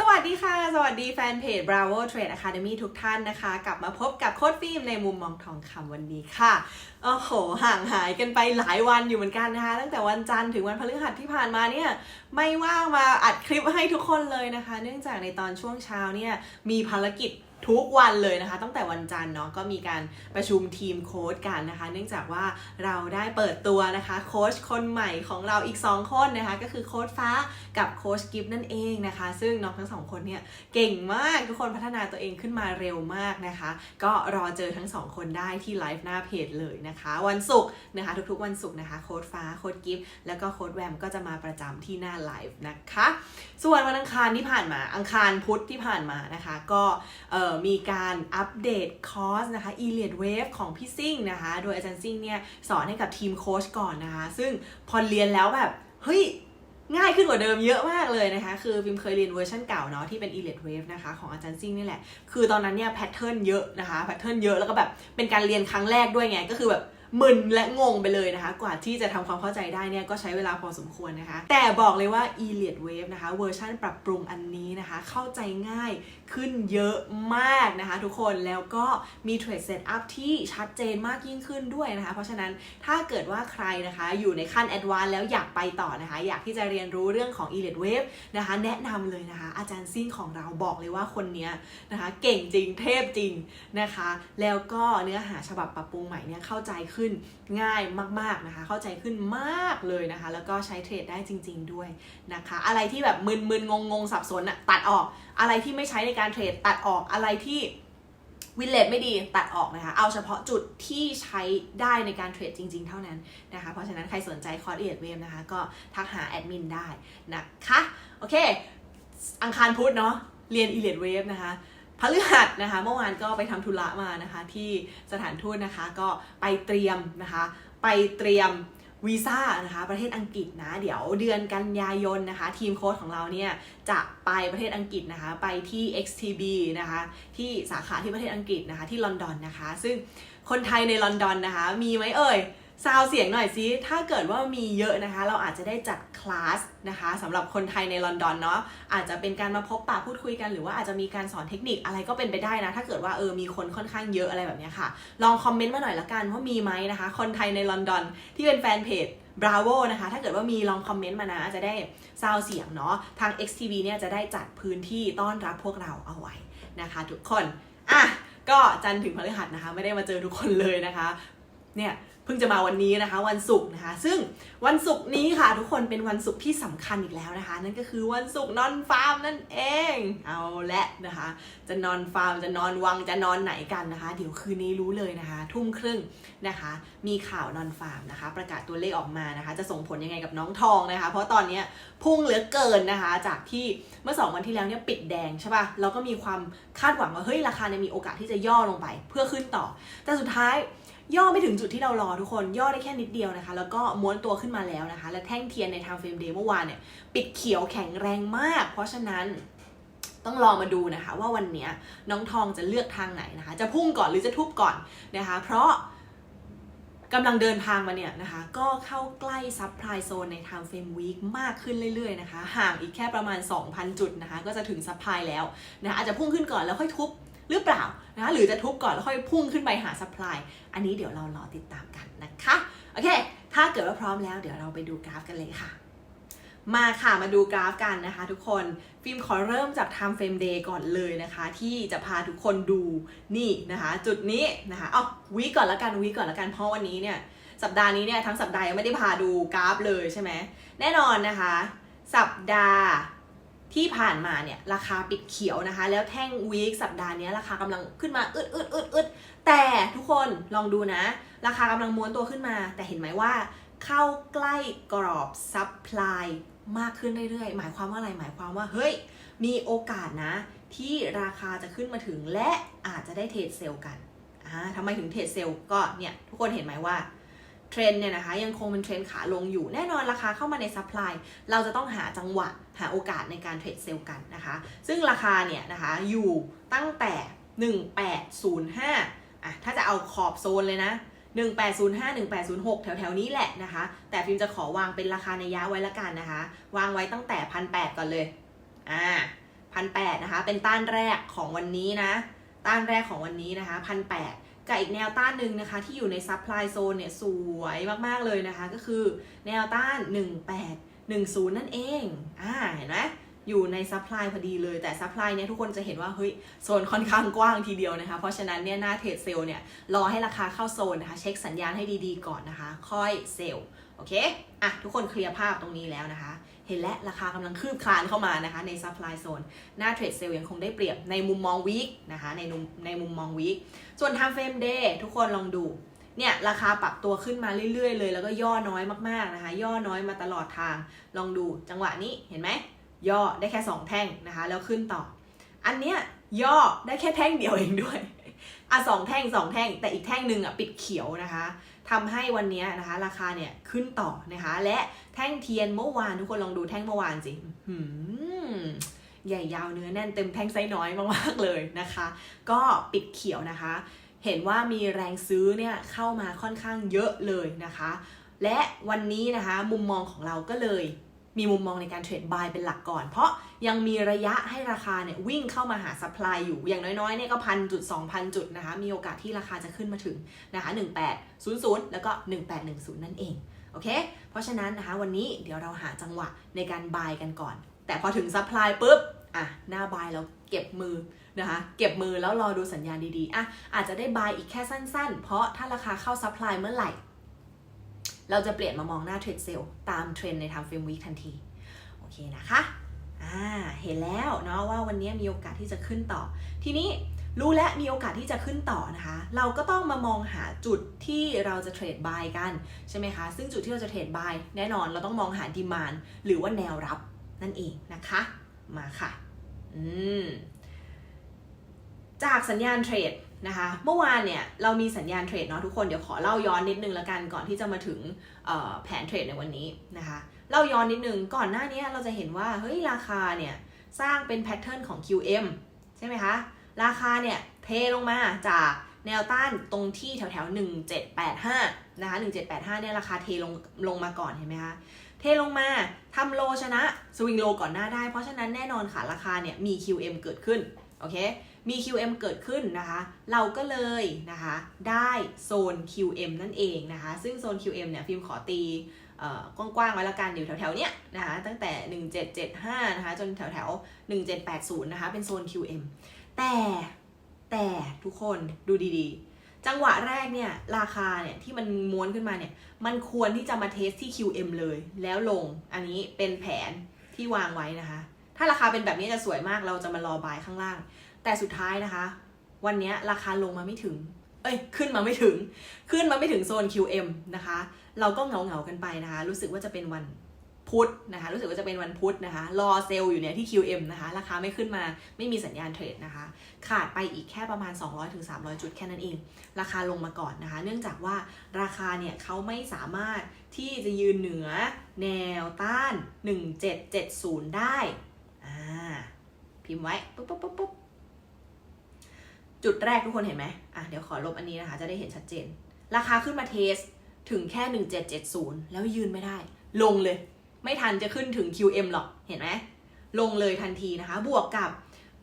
สวัสดีค่ะ สวัสดีแฟนเพจ Bravo Trade Academy ทุกท่านนะคะ กลับมาพบกับโค้ดฟิล์มในมุมมองทองคำวันนี้ค่ะ โอ้โห ห่างหายกันไปหลายวันอยู่เหมือนกันนะคะ ตั้งแต่วันจันทร์ถึงวันพฤหัสที่ผ่านมาเนี่ย ไม่ว่างมาอัดคลิปให้ทุกคนเลยนะคะ เนื่องจากในตอนช่วงเช้าเนี่ย มีภารกิจ ทุกวันเลยนะคะ ตั้งแต่วันจันทร์เนาะก็มีการประชุมทีมโค้ชกันนะคะ เนื่องจากว่าเราได้เปิดตัวนะคะโค้ชคนใหม่ของเราอีก 2 คนนะคะ ก็คือโค้ชฟ้ากับโค้ชกิฟนั่นเองนะคะ ซึ่งน้องทั้งสองคนเนี่ยเก่งมากทุกคนพัฒนาตัวเองขึ้นมาเร็วมากนะคะ ก็รอเจอทั้งสองคนได้ที่ไลฟ์หน้าเพจเลยนะคะ วันศุกร์นะคะ ทุกๆวันศุกร์นะคะโค้ชฟ้าโค้ชกิฟแล้วก็โค้ชแวมก็จะมาประจำที่หน้าไลฟ์นะคะ ส่วนวันอังคารที่ผ่านมาอังคารพุธที่ผ่านมานะคะ ก็เออมีการอัปเดตคอร์สนะคะ e l i t Wave ของพี่ซิ่งนะคะ โดยอาจารย์ซิ่งเนี่ยสอนให้กับทีมโค้ชก่อนนะคะ ซึ่งพอเรียนแล้วแบบ เฮ้ยง่ายขึ้นกว่าเดิมเยอะมากเลยนะคะ คือพิมเคยเรียนเวอร์ชันเก่าเนาะที่เป็น e l i t Wave นะคะของอาจารย์ซิ่งนี่แหละ คือตอนนั้นเนี่ยแพทเทิร์นเยอะนะคะแพทเทิร์นเยอะแล้วก็แบบเป็นการเรียนครั้งแรกด้วยไง ก็คือแบบมึนและงงไปเลยนะคะ กว่าที่จะทำความเข้าใจได้เนี่ยก็ใช้เวลาพอสมควรนะคะ แต่บอกเลยว่า e l i t Wave นะคะเวอร์ชันปรับปรุงอันนี้นะคะ เข้าใจง่าย ขึ้นเยอะมากนะคะทุกคนแล้วก็มีเทรดเซตอัพที่ชัดเจนมากยิ่งขึ้นด้วยนะคะ เพราะฉะนั้นถ้าเกิดว่าใครนะคะอยู่ในขั้นแอดวานแล้วอยากไปต่อนะคะ อยากที่จะเรียนรู้เรื่องของ e l i t Wave นะคะ แนะนำเลยนะคะ อาจารย์ซิ่งของเราบอกเลยว่าคนนี้นะคะ เก่งจริงเทพจริงนะคะ แล้วก็เนื้อหาฉบับปรับปรุงใหม่เนี่ยเข้าใจขึ้นง่ายมากๆนะคะ เข้าใจขึ้นมากเลยนะคะ แล้วก็ใช้เทรดได้จริง ๆด้วยนะคะ อะไรที่แบบมึนๆงงๆสับสนอะตัดออกอะไรที่ไม่ใช้ในการเทรดตัดออกอะไรที่วินเลตไม่ดีตัดออกนะคะ เอาเฉพาะจุดที่ใช้ได้ในการเทรดจริง ๆ เท่านั้นนะคะ เพราะฉะนั้นใครสนใจคอร์สเอียดเวมนะคะ ก็ทักหาแอดมินได้นะคะ โอเค อังคารพุธเนาะเรียนอีเลดเวฟนะคะพฤหัสนะคะ เมื่อวานก็ไปทำธุระมานะคะ ที่สถานทูตนะคะก็ไปเตรียมนะคะ ไปเตรียม วีซ่านะคะประเทศอังกฤษนะเดี๋ยวเดือนกันยายนนะคะ ทีมโค้ชของเราเนี่ยจะไปประเทศอังกฤษนะคะไปที่ XTB นะคะที่สาขาที่ประเทศอังกฤษนะคะที่ลอนดอนนะคะ ซึ่งคนไทยในลอนดอนนะคะมีไหมเอ่ย ซาวเสียงหน่อยซิ ถ้าเกิดว่ามีเยอะนะคะ เราอาจจะได้จัดคลาสนะคะสำหรับคนไทยในลอนดอนเนาะ อาจจะเป็นการมาพบปะพูดคุยกันหรือว่าอาจจะมีการสอนเทคนิคอะไรก็เป็นไปได้นะ ถ้าเกิดว่าเออมีคนค่อนข้างเยอะอะไรแบบนี้ค่ะ ลองคอมเมนต์มาหน่อยละกันว่ามีไหมนะคะ คนไทยในลอนดอนที่เป็นแฟนเพจ Bravo นะคะ ถ้าเกิดว่ามีลองคอมเมนต์มานะ จะได้ซาวเสียงเนาะ ทาง XTV เนี่ยจะได้จัดพื้นที่ต้อนรับพวกเราเอาไว้นะคะ ทุกคน อะ ก็จันถึงพฤหัสนะคะ ไม่ได้มาเจอทุกคนเลยนะคะ เนี่ย พิ่งจะมาวันนี้นะคะวันศุกร์นะคะ ซึ่งวันศุกร์นี้ค่ะ ทุกคนเป็นวันศุกร์ที่สำคัญอีกแล้วนะคะ นั่นก็คือวันศุกร์นอนฟาร์มนั่นเองเอาละนะคะ จะนอนฟาร์มจะนอนวังจะนอนไหนกันนะคะ เดี๋ยวคืนนี้รู้เลยนะคะ ทุ่มครึ่งนะคะ มีข่าวนอนฟาร์มนะคะ ประกาศตัวเลขออกมานะคะ จะส่งผลยังไงกับน้องทองนะคะ เพราะตอนนี้พุ่งเหลือเกินนะคะ จากที่เมื่อสองวันที่แล้วเนี่ยปิดแดงใช่ปะ่ะเราก็มีความคาดหวังว่าเฮ้ยราคาเนี่ยมีโอกาสที่จะย่อลงไป เพื่อขึ้นต่อ แต่สุดท้าย ย่อไม่ถึงจุดที่เรารอทุกคน ย่อได้แค่นิดเดียวนะคะ แล้วก็ม้วนตัวขึ้นมาแล้วนะคะ และแท่งเทียนในทางเฟรมเดย์เมื่อวานเนี่ยปิดเขียวแข็งแรงมาก เพราะฉะนั้นต้องรอมาดูนะคะ ว่าวันนี้น้องทองจะเลือกทางไหนนะคะ จะพุ่งก่อนหรือจะทุบก่อนนะคะ เพราะกำลังเดินทางมาเนี่ยนะคะ ก็เข้าใกล้ซับไพรโซนในทางเฟรมวีคมากขึ้นเรื่อยๆนะคะ ห่างอีกแค่ประมาณ 2,000 จุดนะคะ ก็จะถึงซับไพรแล้วนะคะอาจจะพุ่งขึ้นก่อนแล้วค่อยทุบ หรือเปล่านะหรือจะทุบก่อนแล้วค่อยพุ่งขึ้นไปหาซัพพลายอันนี้เดี๋ยวเรารอติดตามกันนะคะโอเค ถ้าเกิดว่าพร้อมแล้วเดี๋ยวเราไปดูกราฟกันเลยค่ะ มาค่ะมาดูกราฟกันนะคะ ทุกคนฟิล์มขอเริ่มจาก time frame day ก่อนเลยนะคะ ที่จะพาทุกคนดูนี่นะคะ จุดนี้นะคะเอาวีก่อนละกันวีก่อนละกันเพราะวันนี้เนี่ยสัปดาห์นี้เนี่ยทั้งสัปดาห์ยังไม่ได้พาดูกราฟเลยใช่ไหมแน่นอนนะคะ สัปดาห์ ที่ผ่านมาเนี่ยราคาปิดเขียวนะคะ แล้วแท่งวีคสัปดาห์นี้ราคากำลังขึ้นมาอึดอึดอึดอึดแต่ทุกคนลองดูนะ ราคากำลังม้วนตัวขึ้นมา แต่เห็นไหมว่า เข้าใกล้กรอบซับพลายมากขึ้นเรื่อยๆ หมายความว่าอะไรหมายความว่าเฮ้ย มีโอกาสนะ ที่ราคาจะขึ้นมาถึงและอาจจะได้เทรดเซลล์กันอ่าทำไมถึงเทรดเซลล์ก็เนี่ยทุกคนเห็นไหมว่า เทรนด์เนี่ยนะคะยังคงเป็นเทรนด์ขาลงอยู่แน่นอนราคาเข้ามาในซัพพลายเราจะต้องหาจังหวะหาโอกาสในการเทรดเซลล์กันนะคะ ซึ่งราคาเนี่ยนะคะอยู่ตั้งแต่ 1805อะถ้าจะเอาขอบโซนเลยนะ1805 1806 แถวๆ นี้แหละนะคะ แต่ฟิล์มจะขอวางเป็นราคาในยะไว้ละกันนะคะ วางไว้ตั้งแต่1,800ก่อนเลย อ่า1,800นะคะ เป็นต้านแรกของวันนี้นะ ต้านแรกของวันนี้นะคะพันแกับอีกแนวต้านหนึ่งนะคะ ที่อยู่ในซั p พลายโซนเนี่ยสวยมากๆเลยนะคะ ก็คือแนวต้าน 1810 นั่นเองอ่าเห็นไหมอยู่ในซัพพลายพอดีเลยแต่ซัพพลายเนี่ยทุกคนจะเห็นว่าเฮ้ยโซนค่อนข้างกว้างทีเดียวนะคะ เพราะฉะนั้นเนี่ยหน้าเทรดเซลเนี่ยรอให้ราคาเข้าโซนนะคะ เช็คสัญญาณให้ดีๆก่อนนะคะ ค่อยเซลโอเคอะทุกคนเคลียร์ภาพตรงนี้แล้วนะคะ เห็นและราคากำลังคืบคลานเข้ามานะคะในซัพพลายโซนหน้าเทรดเซลยังคงได้เปรียบในมุมมองวีคนะคะในมุมในมุมมองวีคส่วน time frame day ทุกคนลองดูเนี่ยราคาปรับตัวขึ้นมาเรื่อยๆ เลย แล้วก็ย่อน้อยมากๆนะคะ ย่อน้อยมาตลอดทางลองดูจังหวะนี้เห็นไหมย่อได้แค่ 2 แท่งนะคะ แล้วขึ้นต่อ อันเนี้ยย่อได้แค่แท่งเดียวเองด้วยอะสองแท่งสองแท่งแต่อีกแท่งหนึ่งอะปิดเขียวนะคะ ทำให้วันนี้นะคะ ราคาเนี่ยขึ้นต่อนะคะ และแท่งเทียนเมื่อวานทุกคนลองดูแท่งเมื่อวานสิหืมใหญ่ยาวเนื้อแน่นเต็มแท่งไซน้อยมากๆเลยนะคะ ก็ปิดเขียวนะคะ เห็นว่ามีแรงซื้อเนี่ยเข้ามาค่อนข้างเยอะเลยนะคะ และวันนี้นะคะมุมมองของเราก็เลย มีมุมมองในการเทรดบายเป็นหลักก่อน เพราะยังมีระยะให้ราคาเนี่ยวิ่งเข้ามาหาซัพพลายอยู่อย่างน้อยๆเนี่ยก็พันจุดสองพันจุดนะคะมีโอกาสที่ราคาจะขึ้นมาถึงนะคะ1800แล้วก็1810นั่นเองโอเค เพราะฉะนั้นนะคะวันนี้เดี๋ยวเราหาจังหวะในการบายกันก่อน แต่พอถึงซัพพลายปุ๊บอะหน้าบายเราเก็บมือนะคะเก็บมือแล้วรอดูสัญญาณดีๆอะอาจจะได้บายอีกแค่สั้นๆ เพราะถ้าราคาเข้าซัพพลายเมื่อไหร่ เราจะเปลี่ยนมามองหน้าเทรดเซลล์ตามเทรนในทางเฟรมวีคทันที โอเคนะคะอ่าเห็นแล้วเนาะว่าวันนี้มีโอกาสที่จะขึ้นต่อ ทีนี้รู้และมีโอกาสที่จะขึ้นต่อนะคะ เราก็ต้องมามองหาจุดที่เราจะเทรดบายกันใช่ไหมคะ ซึ่งจุดที่เราจะเทรดบายแน่นอนเราต้องมองหาดีมานหรือว่าแนวรับนั่นเองนะคะ มาค่ะ อืม จากสัญญาณเทรด นะคะเมื่อวานเนี่ยเรามีสัญญาณเทรดเนาะทุกคนเดี๋ยวขอเล่าย้อนนิดนึงละกันก่อนที่จะมาถึงแผนเทรดในวันนี้นะคะเล่าย้อนนิดนึงก่อนหน้านี้เราจะเห็นว่าเฮ้ยราคาเนี่ยสร้างเป็นแพทเทิร์นของ QM ใช่ไหมคะราคาเนี่ยเทลงมาจากแนวต้านตรงที่แถวแถว1785นะคะ1785เนี่ยราคาเทลงลงมาก่อนเห็นไหมคะเทลงมาทำโลชนะสวิงโลก่อนหน้าได้ เพราะฉะนั้นแน่นอนค่ะราคาเนี่ยมี QM เกิดขึ้นโอเค มี QM เกิดขึ้นนะคะ เราก็เลยนะคะได้โซน QM นั่นเองนะคะ ซึ่งโซน QM เนี่ยฟิล์มขอตีกว้างๆไว้ละกันอยู่แถวๆเนี้ยนะคะตั้งแต่ 1775 นะคะจนแถวๆ 1780 นะคะเป็นโซน QM แต่แต่ทุกคนดูดีๆ จังหวะแรกเนี่ยราคาเนี่ยที่มันม้วนขึ้นมาเนี่ยมันควรที่จะมาเทสที่ QM เลย แล้วลงอันนี้เป็นแผนที่วางไว้นะคะ ถ้าราคาเป็นแบบนี้จะสวยมากเราจะมารอบายข้างล่าง แต่สุดท้ายนะคะ วันนี้ราคาลงมาไม่ถึง เอ้ย ขึ้นมาไม่ถึง ขึ้นมาไม่ถึงโซน QM นะคะ เราก็เหงาเหงากันไปนะคะ รู้สึกว่าจะเป็นวันพุธนะคะ รู้สึกว่าจะเป็นวันพุธนะคะ รอเซลล์อยู่เนี่ยที่ QM นะคะ ราคาไม่ขึ้นมา ไม่มีสัญญาณเทรดนะคะ ขาดไปอีกแค่ประมาณ 200-300 จุดแค่นั้นเอง ราคาลงมาก่อนนะคะ เนื่องจากว่าราคาเนี่ยเขาไม่สามารถที่จะยืนเหนือแนวต้าน 1770 ได้ อ่า พิมพ์ไว้ ปุ๊บปุ๊บปุ๊บปุ๊บ จุดแรกทุกคนเห็นไหมอะเดี๋ยวขอลบอันนี้นะคะ จะได้เห็นชัดเจน ราคาขึ้นมาเทสถึงแค่ 1770 แล้วยืนไม่ได้ ลงเลย ไม่ทันจะขึ้นถึง QM หรอก เห็นไหม ลงเลยทันทีนะคะ บวกกับ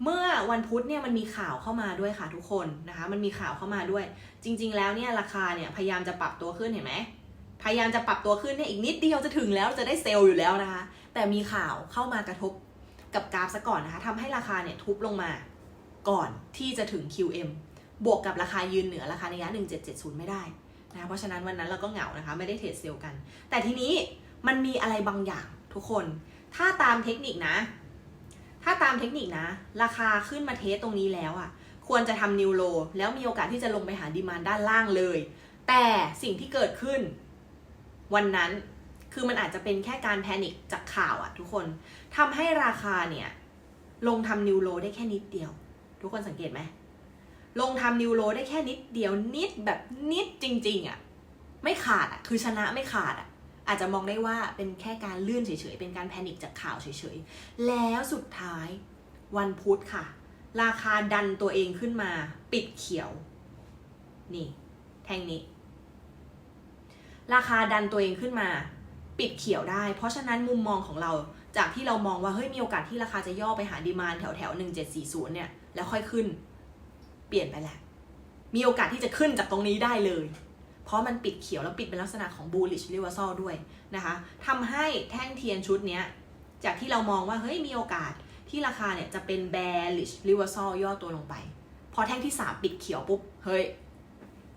เมื่อวันพุธเนี่ยมันมีข่าวเข้ามาด้วยค่ะทุกคนนะคะ มันมีข่าวเข้ามาด้วย จริง ๆ แล้วเนี่ยราคาเนี่ยพยายามจะปรับตัวขึ้นเห็นไหม พยายามจะปรับตัวขึ้นเนี่ยอีกนิดเดียวจะถึงแล้วจะได้เซลล์อยู่แล้วนะคะ แต่มีข่าวเข้ามากระทบกับกราฟซะก่อนนะคะทำให้ราคาเนี่ยทุบลงมา ก่อนที่จะถึง QM บวกกับราคายืนเหนือราคาในระยะ 1770 ไม่ได้นะเพราะฉะนั้นวันนั้นเราก็เหงานะคะ ไม่ได้เทรดเซลล์กัน แต่ทีนี้มันมีอะไรบางอย่างทุกคน ถ้าตามเทคนิคนะ ถ้าตามเทคนิคนะ ราคาขึ้นมาเทสตรงนี้แล้วอะ ควรจะทำนิวโลแล้วมีโอกาสที่จะลงไปหาดีมานด้านล่างเลย แต่สิ่งที่เกิดขึ้น วันนั้นคือมันอาจจะเป็นแค่การแพนิคจากข่าวอะทุกคนทำให้ราคาเนี่ยลงทำนิวโลได้แค่นิดเดียว ทุกคนสังเกตไหม ลงทำนิวโลได้แค่นิดเดียวนิดแบบนิดจริง ๆอะไม่ขาดอะคือชนะไม่ขาดอะอาจจะมองได้ว่าเป็นแค่การเลื่อนเฉยๆ เป็นการแพนิคจากข่าวเฉยๆ แล้วสุดท้ายวันพุธค่ะ ราคาดันตัวเองขึ้นมาปิดเขียว นี่ แท่งนี้ ราคาดันตัวเองขึ้นมา ปิดเขียวได้ เพราะฉะนั้นมุมมองของเราจากที่เรามองว่าเฮ้ยมีโอกาสที่ราคาจะย่อไปหาดีมานแถวแถวหนึ่งเจ็ดสี่ศูนย์เนี่ย แล้วค่อยขึ้น เปลี่ยนไปแหละ มีโอกาสที่จะขึ้นจากตรงนี้ได้เลย เพราะมันปิดเขียวแล้วปิดเป็นลักษณะของ bullish reversal ด้วยนะคะทำให้แท่งเทียนชุดนี้จากที่เรามองว่าเฮ้ยมีโอกาสที่ราคาเนี่ยจะเป็น bearish reversal ย่อตัวลงไป พอแท่งที่ 3 ปิดเขียวปุ๊บ เฮ้ย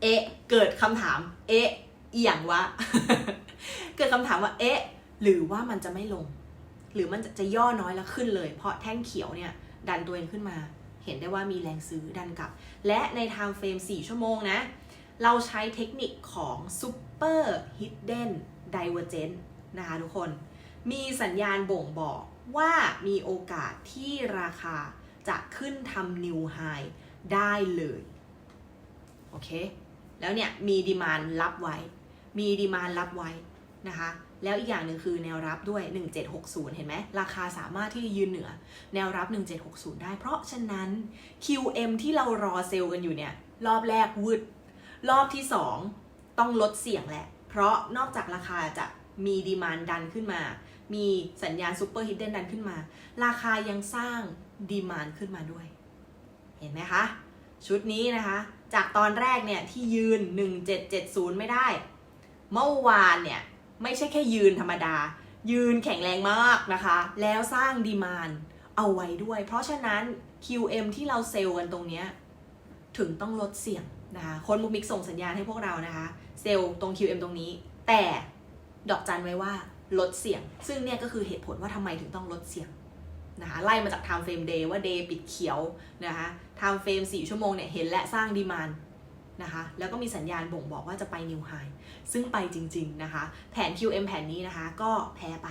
เอ๊ะ เกิดคำถาม เอ๊ะอีหยังวะ เกิดคำถามว่า เอ๊ะ หรือว่ามันจะไม่ลง หรือมันจะจะย่อน้อยแล้วขึ้นเลย เพราะแท่งเขียวเนี่ย ดันตัวเองขึ้นมา เห็นได้ว่ามีแรงซื้อดันกลับ และใน time frame 4 ชั่วโมงนะ เราใช้เทคนิคของ super hidden divergence นะคะทุกคน มีสัญญาณบ่งบอกว่ามีโอกาสที่ราคาจะขึ้นทำ new high ได้เลย โอเค แล้วเนี่ยมีดีมานรับไว้ มีดีมานรับไว้นะคะ แล้วอีกอย่างหนึ่งคือแนวรับด้วย 1760 เห็นไหม ราคาสามารถที่จะยืนเหนือ แนวรับ 1760 ได้ เพราะฉะนั้น QM ที่เรารอเซลล์กันอยู่เนี่ย รอบแรกวืด รอบที่ 2 ต้องลดเสี่ยงแหละ เพราะนอกจากราคาจะมีดีมานดันขึ้นมา มีสัญญาณซูเปอร์ฮิดเด้นดันขึ้นมา ราคายังสร้างดีมานขึ้นมาด้วย เห็นไหมคะ ชุดนี้นะคะ จากตอนแรกเนี่ยที่ยืน 1770 ไม่ได้ เมื่อวานเนี่ย ไม่ใช่แค่ยืนธรรมดา ยืนแข็งแรงมากนะคะ แล้วสร้างดีมานเอาไว้ด้วย เพราะฉะนั้น QM ที่เราเซลล์กันตรงเนี้ยถึงต้องลดเสี่ยงนะคะคนมุกมิกส่งสัญญาณให้พวกเรานะคะ เซลล์ตรง QM ตรงนี้ แต่ดอกจันไว้ว่าลดเสี่ยง ซึ่งเนี่ยก็คือเหตุผลว่าทำไมถึงต้องลดเสี่ยงนะคะไล่มาจาก time frame day ว่า day ปิดเขียวนะคะ time frame 4 ชั่วโมงเนี่ยเห็นและสร้างดีมาน นะคะ แล้วก็มีสัญญาณบ่งบอกว่าจะไป new high ซึ่งไปจริง ๆ นะคะ แผน QM แผนนี้นะคะ ก็แพ้ไป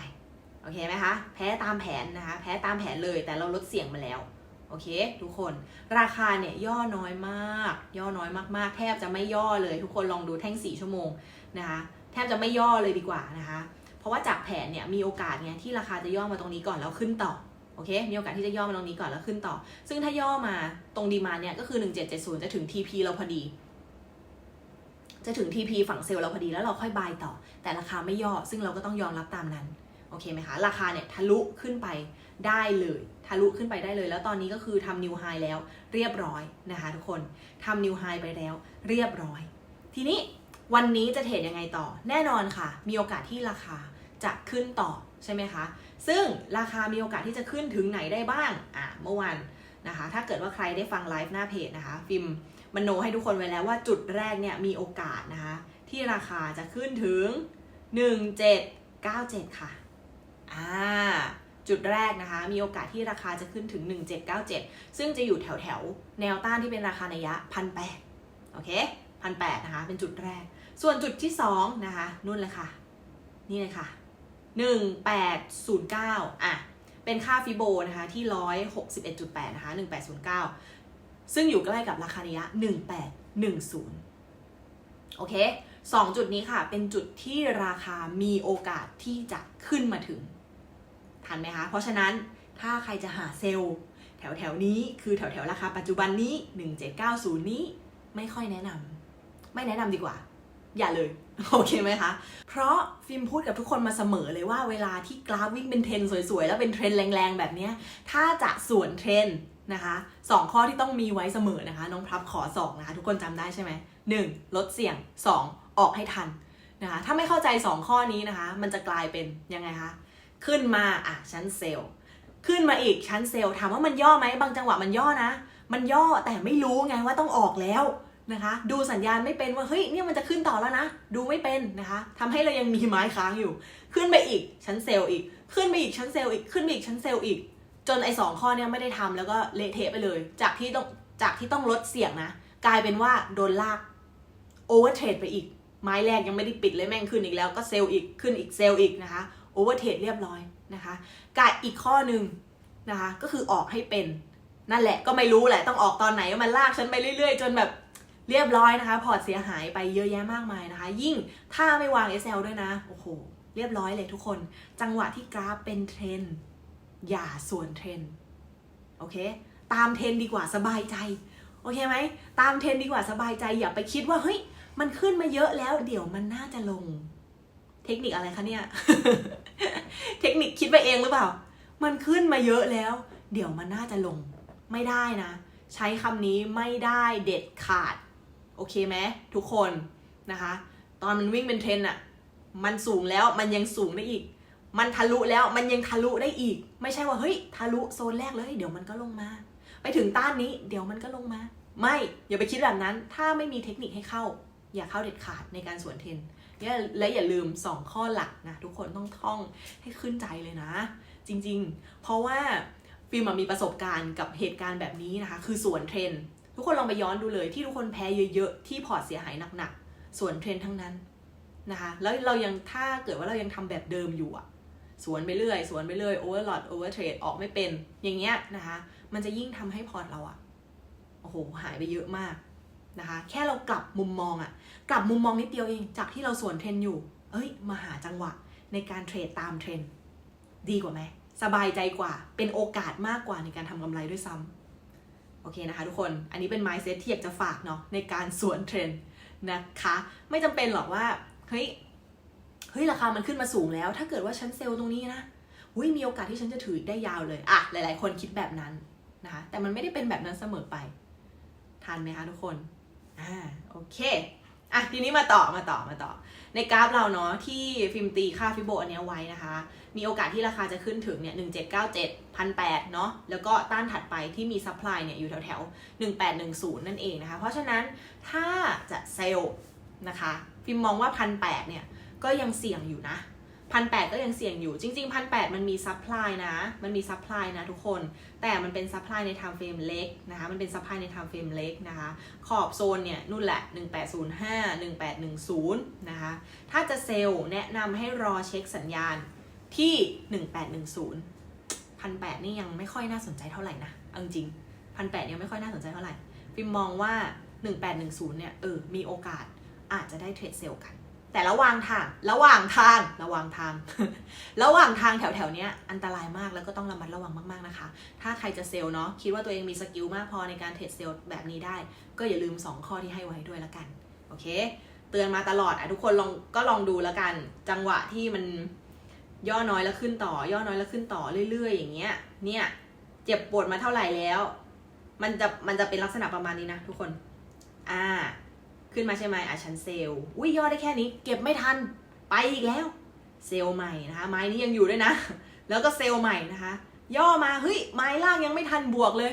โอเคไหมคะ แพ้ตามแผนนะคะ แพ้ตามแผนเลย แต่เราลดเสี่ยงมาแล้ว โอเค ทุกคน ราคาเนี่ยย่อน้อยมาก ย่อน้อยมากๆ แทบจะไม่ย่อเลย ทุกคนลองดูแท่ง 4 ชั่วโมงนะคะ แทบจะไม่ย่อเลยดีกว่านะคะ เพราะว่าจากแผนเนี่ยมีโอกาสเนี่ยที่ราคาจะย่อมาตรงนี้ก่อนแล้วขึ้นต่อโอเค มีโอกาสที่จะย่อมาตรงนี้ก่อนแล้วขึ้นต่อ ซึ่งถ้าย่อมาตรงดีมาเนี่ยก็คือ 1770 จะถึง TP เราพอดี จะถึง TP ฝั่งเซลล์เราพอดีแล้วเราค่อยบายต่อ แต่ราคาไม่ย่อซึ่งเราก็ต้องยอมรับตามนั้นโอเคไหมคะราคาเนี่ยทะลุขึ้นไปได้เลยทะลุขึ้นไปได้เลย แล้วตอนนี้ก็คือทำนิวไฮแล้วเรียบร้อยนะคะทุกคนทำนิวไฮไปแล้วเรียบร้อย ทีนี้วันนี้จะเทรดยังไงต่อ แน่นอนค่ะ มีโอกาสที่ราคาจะขึ้นต่อใช่ไหมคะ ซึ่งราคามีโอกาสที่จะขึ้นถึงไหนได้บ้างอะเมื่อวานนะคะ ถ้าเกิดว่าใครได้ฟังไลฟ์หน้าเพจนะคะ ฟิล์ม มโนให้ทุกคนไว้แล้วว่าจุดแรกเนี่ยมีโอกาสนะคะที่ราคาจะขึ้นถึง 1797 ค่ะ อ่า จุดแรกนะคะ มีโอกาสที่ราคาจะขึ้นถึง 1797 ซึ่งจะอยู่แถวแถวแนวต้านที่เป็นราคานัยยะพันแปดโอเคพันแปดนะคะ เป็นจุดแรก ส่วนจุดที่สองนะคะ นู่นเลยค่ะ นี่เลยค่ะ 1809 อะ เป็นค่าฟิโบนะคะที่ 161.8 นะคะ 1809 ซึ่งอยู่ใกล้กับราคาระยะ 1810 โอเคสองจุดนี้ค่ะ เป็นจุดที่ราคามีโอกาสที่จะขึ้นมาถึง ทันไหมคะ เพราะฉะนั้นถ้าใครจะหาเซลล์ แถวแถวๆนี้คือแถวแถวๆราคาปัจจุบันนี้ 1790 นี้ไม่ค่อยแนะนำไม่แนะนำดีกว่า อย่าเลย โอเคไหมคะ เพราะฟิล์มพูดกับทุกคนมาเสมอเลยว่าเวลาที่กราฟวิ่งเป็นเทรนสวยๆ แล้วเป็นเทรนแรงๆ แบบนี้ ถ้าจะสวนเทรน นะคะสองข้อที่ต้องมีไว้เสมอนะคะ น้องพรับขอสองนะคะ ทุกคนจำได้ใช่ไหมหนึ่งลดเสี่ยงสองออกให้ทันนะคะถ้าไม่เข้าใจสองข้อนี้นะคะ มันจะกลายเป็นยังไงคะขึ้นมาอะชั้นเซลล์ขึ้นมาอีกชั้นเซลล์ถามว่ามันย่อไหมบางจังหวะมันย่อนะ มันย่อแต่ไม่รู้ไงว่าต้องออกแล้วนะคะ ดูสัญญาณไม่เป็นว่าเฮ้ยเนี่ยมันจะขึ้นต่อแล้วนะ ดูไม่เป็นนะคะทำให้เรายังมีไม้ค้างอยู่ ขึ้นไปอีกชั้นเซลล์อีก ขึ้นไปอีกชั้นเซลล์อีกขึ้นไปอีกชั้นเซลล์อีก จนไอ้สองข้อเนี่ยไม่ได้ทำแล้วก็เละเทะไปเลย จากที่ต้องจากที่ต้องลดเสี่ยงนะ กลายเป็นว่าโดนลากโอเวอร์เทรดไปอีก ไม้แรกยังไม่ได้ปิดเลยแม่งขึ้นอีกแล้วก็เซลล์อีกขึ้นอีกเซลล์อีกนะคะโอเวอร์เทรดเรียบร้อยนะคะกายอีกข้อหนึ่งนะคะก็คือออกให้เป็นนั่นแหละก็ไม่รู้แหละต้องออกตอนไหนมันลากฉันไปเรื่อยๆ จนแบบเรียบร้อยนะคะ พอร์ตเสียหายไปเยอะแยะมากมายนะคะ ยิ่งถ้าไม่วาง SL ด้วยนะ โอ้โห เรียบร้อยเลยทุกคน จังหวะที่กราฟเป็นเทรน อย่าส่วนเทรนโอเค ตามเทรนดีกว่าสบายใจ โอเคไหม ตามเทรนด์ดีกว่าสบายใจ อย่าไปคิดว่าเฮ้ย มันขึ้นมาเยอะแล้ว เดี๋ยวมันน่าจะลง เทคนิคอะไรคะเนี่ย เทคนิคคิดไปเองหรือเปล่า มันขึ้นมาเยอะแล้ว เดี๋ยวมันน่าจะลง ไม่ได้นะ ใช้คำนี้ไม่ได้เด็ดขาด โอเคไหมทุกคนนะคะ ตอนมันวิ่งเป็นเทรนอะมันสูงแล้วมันยังสูงได้อีก มันทะลุแล้วมันยังทะลุได้อีก ไม่ใช่ว่าเฮ้ยทะลุโซนแรกเลยเดี๋ยวมันก็ลงมา ไปถึงต้านนี้เดี๋ยวมันก็ลงมา ไม่อย่าไปคิดแบบนั้น ถ้าไม่มีเทคนิคให้เข้า อย่าเข้าเด็ดขาดในการสวนเทรนและอย่าลืม 2 ข้อหลักนะทุกคนต้องท่องให้ขึ้นใจเลยนะ จริงๆ เพราะว่าฟิล์มมีประสบการณ์กับเหตุการณ์แบบนี้นะคะ คือสวนเทรนทุกคนลองไปย้อนดูเลยที่ทุกคนแพ้เยอะๆที่พอร์ตเสียหายหนักๆสวนเทรนทั้งนั้นนะคะแล้วเรายังถ้าเกิดว่าเรายังทำแบบเดิมอยู่อะ สวนไปเรื่อย สวนไปเรื่อยโอเวอร์ลอดโอเวอร์เทรดออกไม่เป็นอย่างเงี้ยนะคะ มันจะยิ่งทำให้พอร์ตเราอะโอ้โหหายไปเยอะมากนะคะ แค่เรากลับมุมมองอะกลับมุมมองนิดเดียวเองจากที่เราสวนเทรนอยู่ เอ้ย มาหาจังหวะในการเทรดตามเทรนดีกว่าไหมสบายใจกว่า เป็นโอกาสมากกว่าในการทำกำไรด้วยซ้ำโอเคนะคะทุกคน อันนี้เป็น mindset ที่อยากจะฝากเนาะในการสวนเทรนนะคะ ไม่จำเป็นหรอกว่า เฮ้ย เฮ้ยราคามันขึ้นมาสูงแล้ว ถ้าเกิดว่าฉันเซลล์ตรงนี้นะอุ้ยมีโอกาสที่ฉันจะถือได้ยาวเลยอะหลาย ๆ คนคิดแบบนั้นนะคะแต่มันไม่ได้เป็นแบบนั้นเสมอไปทันไหมคะทุกคนอ่าโอเคอะทีนี้มาต่อมาต่อมาต่อ ในกราฟเราเนาะที่ฟิล์มตีค่าฟิโบอันนี้ไว้นะคะ มีโอกาสที่ราคาจะขึ้นถึงเนี่ย1797 1,800เก้าเจ็ดพันแปดเนาะแล้วก็ต้านถัดไปที่มีซัพพลายเนี่ยอยู่แถวแถวๆ1810นั่นเองนะคะ เพราะฉะนั้นถ้าจะเซลล์นะคะ ฟิล์มมองว่า1,800เนี่ย ก็ยังเสี่ยงอยู่นะพันแก็ยังเสี่ยงอยู่จริงๆพันแมันมีซัพพลายนะ มันมีซัพพลายนะทุกคน แต่มันเป็นซัพพลายในไทม์เฟรมเล็กนะคะ มันเป็นซัพพลายในไทม์เฟรมเล็กนะคะ ขอบโซนเนี่ยนู่นแหละ 1805 1810 นะคะ ถ้าจะเซลล์แนะนำให้รอเช็คสัญญาณที่ 1810พันแนี่ยังไม่ค่อยน่าสนใจเท่าไหร่นะเอาจริงพันแยังไม่ค่อยน่าสนใจเท่าไหร่ฟิล์มมองว่า 1810 เนี่ยเออมีโอกาสอาจจะได้เทรดเซลล์กัน แต่ระหว่างทาง ระหว่างทาง ระหว่างทาง ระหว่างทางแถวๆเนี้ยอันตรายมากแล้วก็ต้องระมัดระวังมากๆนะคะ ถ้าใครจะเซลล์เนาะคิดว่าตัวเองมีสกิลมากพอในการเทรดเซลล์แบบนี้ได้ ก็อย่าลืม 2 ข้อที่ให้ไว้ด้วยละกัน โอเค เตือนมาตลอดอะทุกคนลองก็ลองดูล้วกัน จังหวะที่มันย่อน้อยแล้วขึ้นต่อ ย่อน้อยแล้วขึ้นต่อเรื่อย ๆ อย่างเงี้ย เนี่ย เจ็บปวดมาเท่าไหร่แล้ว มันจะมันจะเป็นลักษณะประมาณนี้นะทุกคน อ่า ขึ้นมาใช่ไหมอะฉันเซลล์อุ้ยย่อได้แค่นี้ เก็บไม่ทันไปอีกแล้ว เซลล์ใหม่นะคะ ไม้นี้ยังอยู่ด้วยนะ แล้วก็เซลล์ใหม่นะคะ ย่อมาเฮ้ยไม้ล่างยังไม่ทันบวกเลย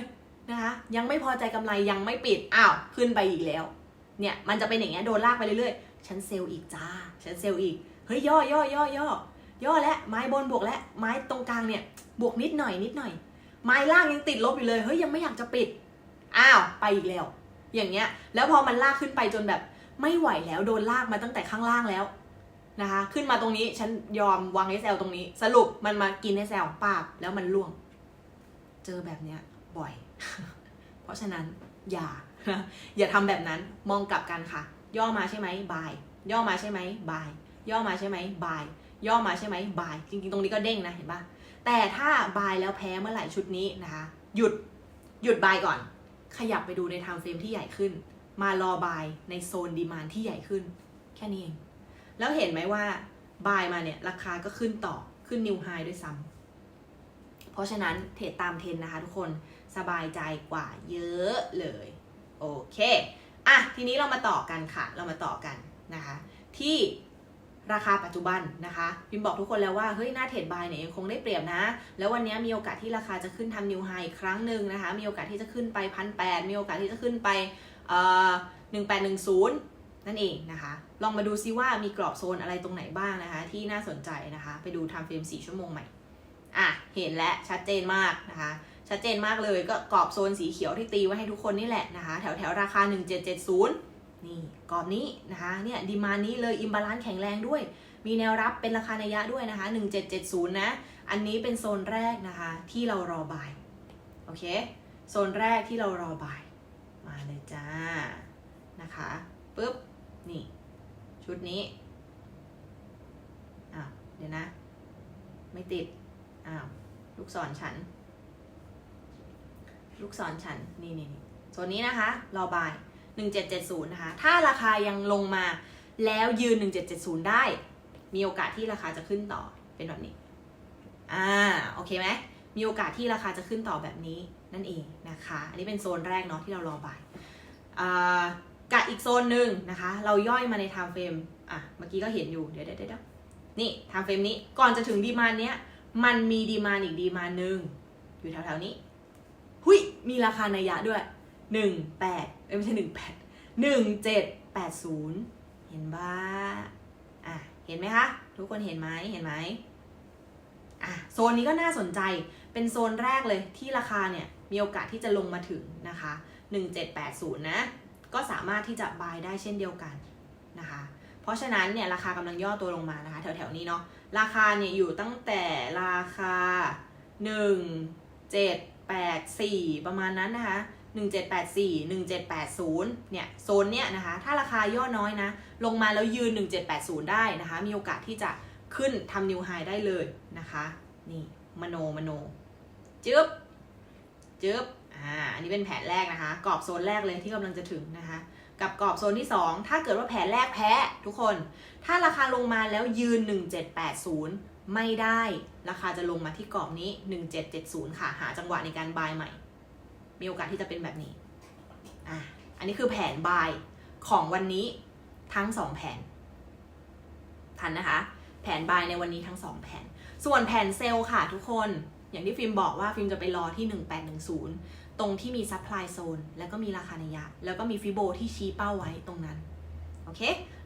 นะคะ ยังไม่พอใจกำไรยังไม่ปิดอ้าวขึ้นไปอีกแล้ว เนี่ยมันจะเป็นอย่างเงี้ยโดนลากไปเรื่อยๆฉันเซลล์อีกจ้าฉันเซลล์อีกเฮ้ยย่อย่อย่อย่อย่อและไม้บนบวกและไม้ตรงกลางเนี่ยบวกนิดหน่อยนิดหน่อย ไม้ล่างยังติดลบอยู่เลยเฮ้ยยังไม่อยากจะปิดอ้าวไปอีกแล้ว อย่างเงี้ย แล้วพอมันลากขึ้นไปจนแบบไม่ไหวแล้วโดนลากมาตั้งแต่ข้างล่างแล้วนะคะ ขึ้นมาตรงนี้ฉันยอมวาง SL ตรงนี้ สรุปมันมากิน SL ปาบแล้วมันล่วง เจอแบบเนี้ยบ่อย เพราะฉะนั้นอย่า อย่าทำแบบนั้นมองกลับกันค่ะ ย่อมาใช่ไหมบาย ย่อมาใช่ไหมบาย ย่อมาใช่ไหมบาย ย่อมาใช่ไหมบาย จริงๆ ตรงนี้ก็เด้งนะเห็นปะแต่ถ้าบายแล้วแพ้เมื่อไหร่ชุดนี้นะคะ หยุดหยุดบายก่อน ขยับไปดูในไทม์เฟรมที่ใหญ่ขึ้น มารอบายในโซนดีมานที่ใหญ่ขึ้น แค่นี้เอง แล้วเห็นไหมว่าบายมาเนี่ย ราคาก็ขึ้นต่อขึ้นนิวไฮด้วยซ้ำเพราะฉะนั้นเทรดตามเทรนนะคะทุกคนสบายใจกว่าเยอะเลย โอเค อะ ทีนี้เรามาต่อกันค่ะ เรามาต่อกันนะคะ ที่ ราคาปัจจุบันนะคะพิมบอกทุกคนแล้วว่าเฮ้ยหน้าเทรดบายเนี่ยยังคงได้เปรียบนะ แล้ววันนี้มีโอกาสที่ราคาจะขึ้นทำนิวไฮอีกครั้งหนึ่งนะคะ มีโอกาสที่จะขึ้นไปพันแมีโอกาสที่จะขึ้นไปเอ่อหนึ่งแปดหนึ่งศูนย์นั่นเองนะคะ ลองมาดูซิว่ามีกรอบโซนอะไรตรงไหนบ้างนะคะ ที่น่าสนใจนะคะ ไปดู time frame 4ชั่วโมงใหม่อะเห็นแล้วชัดเจนมากนะคะชัดเจนมากเลยก็กรอบโซนสีเขียวที่ตีไว้ให้ทุกคนนี่แหละนะคะ แถวแถวราคา 1770 นี่กรอบนี้นะคะเนี่ยดีมานี้เลยอิมบาลานซ์แข็งแรงด้วย มีแนวรับเป็นราคานัยะด้วยนะคะ 1770 นะ อันนี้เป็นโซนแรกนะคะที่เรารอบายโอเคโซนแรกที่เรารอบาย มาเลยจ้านะคะปุ๊บนี่ ชุดนี้อ้าวเดี๋ยวนะ ไม่ติดอ้าวลูกศรฉัน ลูกศรฉันนี่นี่นี่โซนนี้นะคะ รอบาย 1770 นะคะ ถ้าราคายังลงมาแล้วยืน 1770 ได้ มีโอกาสที่ราคาจะขึ้นต่อเป็นแบบนี้ อ่า โอเคไหม มีโอกาสที่ราคาจะขึ้นต่อแบบนี้นั่นเองนะคะ อันนี้เป็นโซนแรกเนาะที่เรารอบายอ่ากะอีกโซนหนึ่งนะคะ เราย่อยมาในไทม์เฟรมอะ เมื่อกี้ก็เห็นอยู่ เดี๋ยวเดี๋ยวนี่ไทม์เฟรมนี้ ก่อนจะถึงดีมานเนี้ย มันมีดีมานอีกดีมานหนึ่งอยู่แถวๆนี้ หุยมีราคาในยยะด้วย หนึ่งแปดเอ้ไม่ใช่หนึ่งแปดหนึ่งเจ็ดแปดศูนย์เห็นบ้าอะเห็นไหมคะ ทุกคนเห็นไหมเห็นไหมอะโซนนี้ก็น่าสนใจเป็นโซนแรกเลยที่ราคาเนี่ย มีโอกาสที่จะลงมาถึงนะคะ 1780 นะ ก็สามารถที่จะบายได้เช่นเดียวกันนะคะ เพราะฉะนั้นเนี่ย ราคากำลังย่อตัวลงมานะคะ แถวๆนี้เนาะราคาเนี่ย อยู่ตั้งแต่ราคา 1784 ประมาณนั้นนะคะ 1784 1780 เนี่ยโซนเนี้ยนะคะ ถ้าราคาย่อน้อยนะ ลงมาแล้วยืน 1780 ได้นะคะ มีโอกาสที่จะขึ้นทำนิวไฮได้เลยนะคะ นี่ มโน มโน จึ๊บ จึ๊บ อ่า อันนี้เป็นแผนแรกนะคะ กรอบโซนแรกเลยที่กำลังจะถึงนะคะ กับกรอบโซนที่ 2 ถ้าเกิดว่าแผนแรกแพ้ทุกคน ถ้าราคาลงมาแล้วยืน 1780 ไม่ได้ ราคาจะลงมาที่กรอบนี้ 1770 ค่ะ หาจังหวะในการบายใหม่ มีโอกาสที่จะเป็นแบบนี้อะอันนี้คือแผนบายของวันนี้ทั้ง2แผนทันนะคะ แผนบายในวันนี้ทั้ง2แผน ส่วนแผนเซลล์ค่ะทุกคนอย่างที่ฟิล์มบอกว่าฟิล์มจะไปรอที่ 1810 ตรงที่มีซัพพลายโซนแล้วก็มีราคาในยะ แล้วก็มีฟิโบที่ชี้เป้าไว้ตรงนั้น โอเค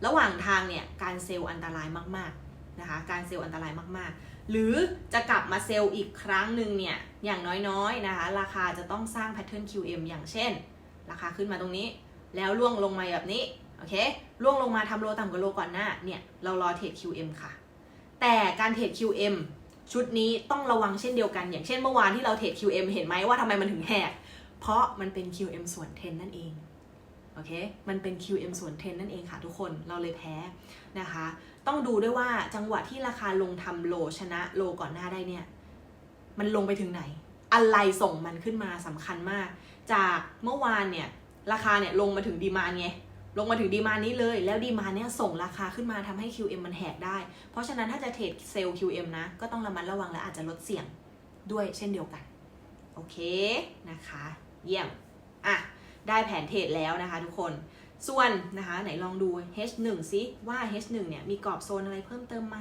ระหว่างทางเนี่ย การเซลล์อันตรายมากๆนะคะ การเซลล์อันตรายมากๆ หรือจะกลับมาเซลล์อีกครั้งหนึ่งเนี่ย อย่างน้อยๆนะคะ ราคาจะต้องสร้างแพทเทิร์น QM อย่างเช่น ราคาขึ้นมาตรงนี้ แล้วล่วงลงมาแบบนี้ โอเค ล่วงลงมาทำโลต่ำกว่าโลก่อนหน้า เนี่ย เรารอเทรด QM ค่ะ แต่การเทรด QM ชุดนี้ต้องระวังเช่นเดียวกัน อย่างเช่นเมื่อวานที่เราเทรด QM เห็นไหมว่าทำไมมันถึงแหก เพราะมันเป็น QM ส่วน10นั่นเอง โอเค มันเป็น QM ส่วน10นั่นเองค่ะทุกคน เราเลยแพ้นะคะ ต้องดูด้วยว่าจังหวะที่ราคาลงทำโลชนะโลก่อนหน้าได้เนี่ย มันลงไปถึงไหน อะไรส่งมันขึ้นมาสำคัญมาก จากเมื่อวานเนี่ยราคาเนี่ยลงมาถึงดีมานไงลงมาถึงดีมานี้เลย แล้วดีมานเนี่ยส่งราคาขึ้นมาทำให้ QM มันแหกได้ เพราะฉะนั้นถ้าจะเทรดเซลล์ QM นะ ก็ต้องระมัดระวังและอาจจะลดเสี่ยงด้วยเช่นเดียวกัน โอเคนะคะ เยี่ยม อะ ได้แผนเทรดแล้วนะคะทุกคน ส่วนนะคะ ไหนลองดู H1 ซิว่า H1 เนี่ยมีกรอบโซนอะไรเพิ่มเติมไหม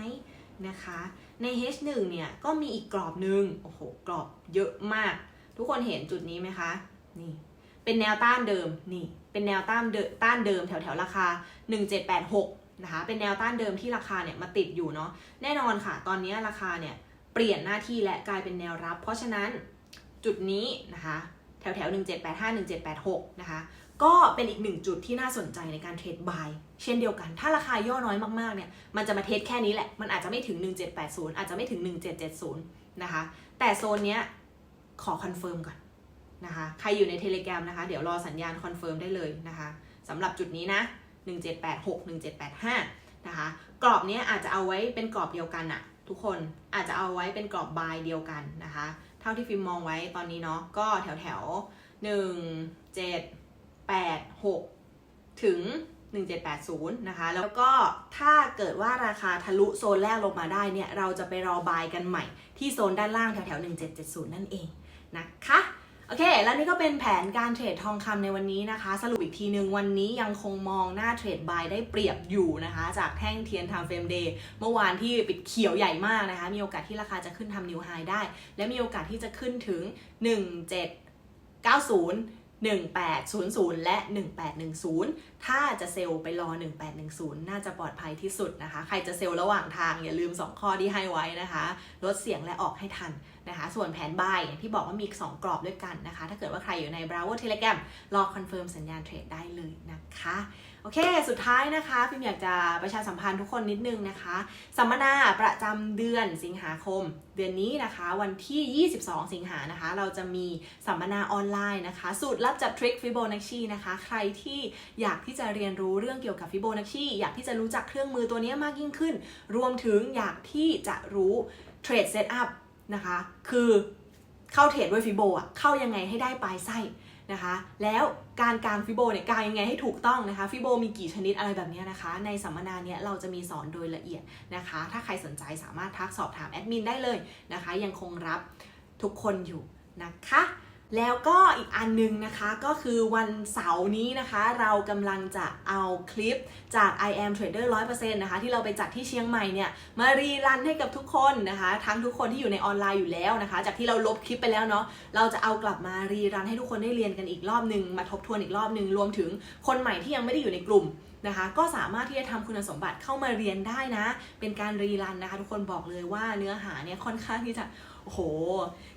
นะคะ ใน H1 เนี่ยก็มีอีกกรอบหนึ่งโอ้โห กรอบเยอะมาก ทุกคนเห็นจุดนี้ไหมคะ นี่ เป็นแนวต้านเดิม นี่ เป็นแนวต้านเดิมต้านเดิมแถวแถวราคา 1786 นะคะ เป็นแนวต้านเดิมที่ราคาเนี่ยมาติดอยู่เนาะ แน่นอนค่ะ ตอนนี้ราคาเนี่ยเปลี่ยนหน้าที่และกลายเป็นแนวรับ เพราะฉะนั้นจุดนี้นะคะ แถวแถว1785 1786 นะคะ ก็เป็นอีกหนึ่งจุดที่น่าสนใจในการเทรดบายเช่นเดียวกัน ถ้าราคาย่อน้อยมากๆเนี่ยมันจะมาเทสแค่นี้แหละ มันอาจจะไม่ถึง 1780 อาจจะไม่ถึง 1770 นะคะ แต่โซนเนี้ยขอคอนเฟิร์มก่อนนะคะ ใครอยู่ในเทเล gram นะคะ เดี๋ยวรอสัญญาณคอนเฟิร์มได้เลยนะคะสำหรับจุดนี้นะ 1786 1785 นะคะ กรอบเนี้ยอาจจะเอาไว้เป็นกรอบเดียวกันอะทุกคนอาจจะเอาไว้เป็นกรอบบายเดียวกันนะคะ เท่าที่ฟิล์มมองไว้ตอนนี้เนาะก็แถวแถวหนึ่งเจ็ด แปดหกถึง 1780 นะคะ แล้วก็ถ้าเกิดว่าราคาทะลุโซนแรกลงมาได้เนี่ย เราจะไปรอบายกันใหม่ที่โซนด้านล่างแถวแถวๆ 1770 นั่นเองนะคะโอเค แล้วนี่ก็เป็นแผนการเทรดทองคำในวันนี้นะคะ สรุปอีกทีหนึ่งวันนี้ยังคงมองหน้าเทรดบายได้เปรียบอยู่นะคะ จากแท่งเทียนทำเฟรมเดย์เมื่อวานที่ปิดเขียวใหญ่มากนะคะ มีโอกาสที่ราคาจะขึ้นทำนิวไฮได้ และมีโอกาสที่จะขึ้นถึง 1790 1800 และ 1810 ถ้าจะเซลล์ไปรอ 1810 น่าจะปลอดภัยที่สุดนะคะ ใครจะเซลล์ระหว่างทางอย่าลืม 2 ข้อที่ให้ไว้นะคะ ลดเสียงและออกให้ทันนะคะ ส่วนแผนบายอย่างที่บอกว่ามีอีก2กรอบด้วยกันนะคะ ถ้าเกิดว่าใครอยู่ใน Bravo Telegram รอคอนเฟิร์มสัญญาณเทรดได้เลยนะคะ อเค สุดท้ายนะคะพิมอยากจะประชาสัมพันธ์ทุกคนนิดนึงนะคะ สัมมนาประจำเดือนสิงหาคม เดือนนี้นะคะ วันที่ 22 สิงหานะคะ เราจะมีสัมมนาออนไลน์นะคะ สูตรลับจับทริคฟิโบนัชชีนะคะ ใครที่อยากที่จะเรียนรู้เรื่องเกี่ยวกับฟิโบนัชชีอยากที่จะรู้จักเครื่องมือตัวนี้มากยิ่งขึ้น รวมถึงอยากที่จะรู้เทรดเซตอัพนะคะ คือเข้าเทรดด้วยฟิโบอะเข้ายังไงให้ได้ปลายไส้ นะคะ แล้วการกางฟิโบเนี่ยกางยังไงให้ถูกต้องนะคะ ฟิโบมีกี่ชนิดอะไรแบบนี้นะคะ ในสัมมนาเนี้ยเราจะมีสอนโดยละเอียดนะคะ ถ้าใครสนใจสามารถทักสอบถามแอดมินได้เลยนะคะ ยังคงรับทุกคนอยู่นะคะ แล้วก็อีกอันหนึงนะคะก็คือวันเสาร์นี้นะคะ เรากำลังจะเอาคลิปจาก I am Trader 100%นะคะที่เราไปจัดที่เชียงใหม่เนี่ยมารีรันให้กับทุกคนนะคะ ทั้งทุกคนที่อยู่ในออนไลน์อยู่แล้วนะคะ จากที่เราลบคลิปไปแล้วเนาะเราจะเอากลับมารีรันให้ทุกคนได้เรียนกันอีกรอบหนึ่งมาทบทวนอีกรอบหนึ่งรวมถึงคนใหม่ที่ยังไม่ได้อยู่ในกลุ่มนะคะก็สามารถที่จะทำคุณสมบัติเข้ามาเรียนได้นะ เป็นการรีรันนะคะ ทุกคนบอกเลยว่าเนื้อหาเนี่ยค่อนข้างที่จะ โห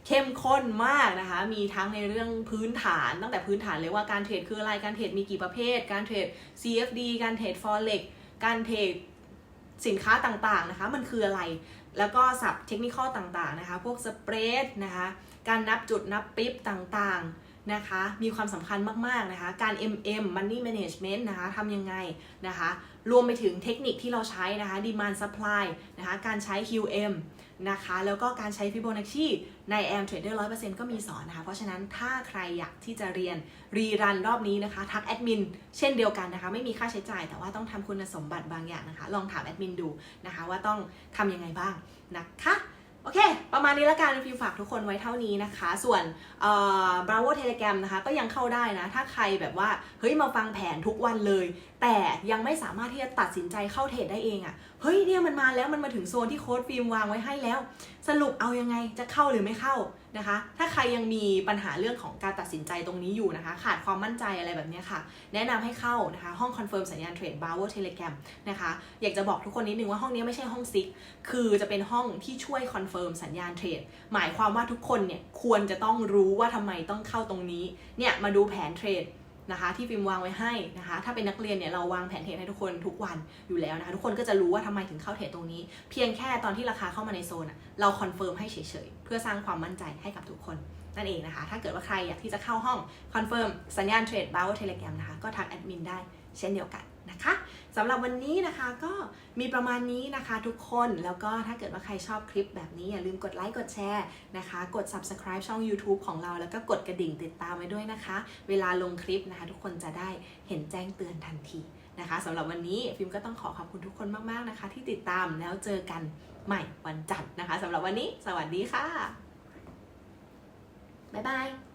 เข้มข้นมากนะคะ มีทั้งในเรื่องพื้นฐานตั้งแต่พื้นฐานเลยว่าการเทรดคืออะไร การเทรดมีกี่ประเภท การเทรด CFD การเทรด Forex การเทรดสินค้าต่างๆนะคะ มันคืออะไร แล้วก็ศัพท์เทคนิคต่างๆนะคะ พวกสเปรดนะคะ การนับจุดนับปิ๊บต่างๆ นะคะ มีความสำคัญมากๆนะคะ การ MM Money Management นะคะทำยังไงนะคะ รวมไปถึงเทคนิคที่เราใช้นะคะ Demand Supply นะคะ การใช้ QM นะคะ แล้วก็การใช้ Fibonacci ใน AM Trader 100%ก็มีสอนนะคะ เพราะฉะนั้นถ้าใครอยากที่จะเรียนรีรันรอบนี้นะคะ ทักแอดมินเช่นเดียวกันนะคะ ไม่มีค่าใช้จ่าย แต่ว่าต้องทำคุณสมบัติบางอย่างนะคะ ลองถามแอดมินดูนะคะ ว่าต้องทำยังไงบ้างนะคะ โอเค ประมาณนี้ละกันฟิวฝากทุกคนไว้เท่านี้นะคะ ส่วนเอ่อ Bravo Telegram นะคะ ก็ยังเข้าได้นะ ถ้าใครแบบว่า เฮ้ย มาฟังแผนทุกวันเลย แต่ยังไม่สามารถที่จะตัดสินใจเข้าเทรดได้เองอะ่ะ เฮ้ยเนี่ยมันมาแล้วมันมาถึงโซนที่โค้ดฟิล์มวางไว้ให้แล้ว สรุปเอายังไงจะเข้าหรือไม่เข้านะคะ ถ้าใครยังมีปัญหาเรื่องของการตัดสินใจตรงนี้อยู่นะคะ ขาดความมั่นใจอะไรแบบนี้ค่ะ แนะนำให้เข้านะคะ ห้องคอนเฟิร์มสัญญาณเทรด Bravo Telegram นะคะ อยากจะบอกทุกคนนิดนึงว่าห้องนี้ไม่ใช่ห้องซิก คือจะเป็นห้องที่ช่วยคอนเฟิร์มสัญญาณเทรด หมายความว่าทุกคนเนี่ยควรจะต้องรู้ว่าทำไมต้องเข้าตรงนี้ เนี่ยมาดูแผนเทรด นะคะที่ฟิล์มวางไว้ให้นะคะ ถ้าเป็นนักเรียนเนี่ยเราวางแผนเทรดให้ทุกคนทุกวันอยู่แล้วนะคะ ทุกคนก็จะรู้ว่าทำไมถึงเข้าเทรดตรงนี้ เพียงแค่ตอนที่ราคาเข้ามาในโซนอะเราคอนเฟิร์มให้เฉยๆ เพื่อสร้างความมั่นใจให้กับทุกคนนั่นเองนะคะ ถ้าเกิดว่าใครอยากที่จะเข้าห้องคอนเฟิร์มสัญญาณเทรดบาวเทเลแกรมนะคะ ก็ทักแอดมินได้เช่นเดียวกัน นะคะสำหรับวันนี้นะคะก็มีประมาณนี้นะคะทุกคนแล้วก็ถ้าเกิดว่าใครชอบคลิปแบบนี้อย่าลืมกดไลค์กดแชร์นะคะ กด subscribe ช่อง YouTube ของเราแล้วก็กดกระดิ่งติดตามไว้ด้วยนะคะ เวลาลงคลิปนะคะ ทุกคนจะได้เห็นแจ้งเตือนทันทีนะคะสำหรับวันนี้ฟิล์มก็ต้องขอขอบคุณทุกคนมากๆนะคะ ที่ติดตามแล้วเจอกันใหม่วันจันทร์นะคะสำหรับวันนี้ สวัสดีค่ะบ๊ายบาย